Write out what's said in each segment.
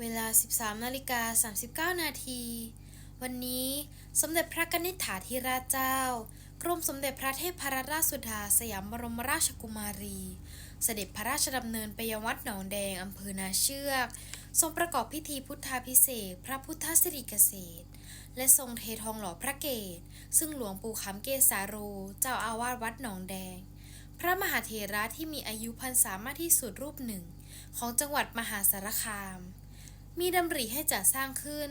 เวลา 13นาฬิกา39 นาที วันนี้สมเด็จพระกนิษฐาธิราชเจ้า กรมสมเด็จพระเทพรัตนราชสุดาสยามบรมราชกุมารี เสด็จพระราชดำเนินไปยังวัดหนองแดงอำเภอนาเชือก ทรงประกอบพิธีพุทธาพิเศษพระพุทธสิริเกษตร และทรงเททองหล่อพระเกศซึ่งหลวงปู่คำเกศาโรเจ้าอาวาสวัดหนองแดง พระมหาเถระที่มีอายุพรรษามากที่สุดรูปหนึ่ง ของจังหวัดมหาสารคาม มีดำริให้จัดสร้างขึ้น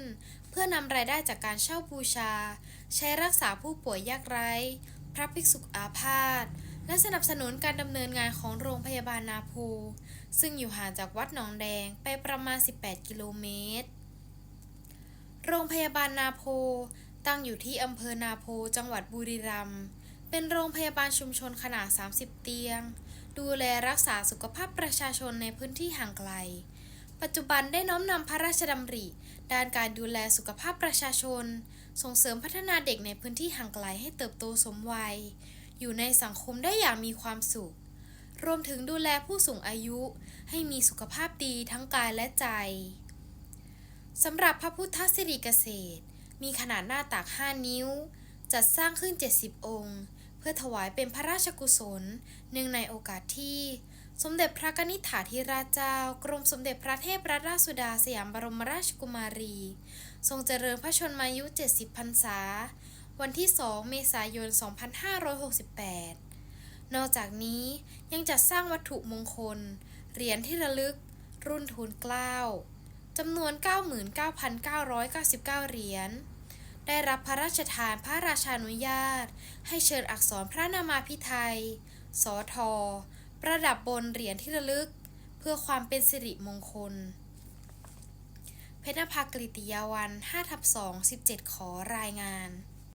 เพื่อนำรายได้จากการเช่าบูชา ใช้รักษาผู้ป่วยยากไร้ พระภิกษุอาพาธและสนับสนุนการดำเนินงานของโรงพยาบาลนาโพซึ่งอยู่ห่างจากวัดหนองแดงไปประมาณ 18 กิโลเมตร โรงพยาบาลนาโพตั้งอยู่ที่อำเภอนาโพจังหวัดบุรีรัมย์ เป็นโรงพยาบาลชุมชนขนาด 30 เตียง ดูแลรักษาสุขภาพประชาชนในพื้นที่ห่างไกล ปัจจุบันได้น้อมนำพระราชดำริ ด้านการดูแลสุขภาพประชาชน ส่งเสริมพัฒนาเด็กในพื้นที่ห่างไกลให้เติบโตสมวัย อยู่ในสังคมได้อย่างมีความสุข รวมถึงดูแลผู้สูงอายุ ให้มีสุขภาพดีทั้งกายและใจสำหรับพระพุทธสิริเกษตร มีขนาดหน้าตัก5 นิ้ว จัดสร้างขึ้น 70 องค์ เพื่อถวายเป็นพระราชกุศลเนื่องในโอกาสที่ สมเด็จพระกนิษฐาธิราชเจ้า กรมสมเด็จพระเทพรัตนราชสุดาสยามบรมราชกุมารี ทรงเจริญพระชนมายุ 70 พรรษา วันที่ 2 เมษายน 2568 นอกจากนี้ยังจัดสร้างวัตถุมงคล เหรียญที่ระลึก รุ่นทูลเกล้าจำนวน 99,999 เหรียญ ได้รับพระราชทานพระราชานุญาต ให้เชิญอักษรพระนามาพิไทยสอทอ ประดับบนเหรียญที่ระลึก เพื่อความเป็นสิริมงคล เพชรนภากฤติยาวัน5ทับ2 17 ขอรายงาน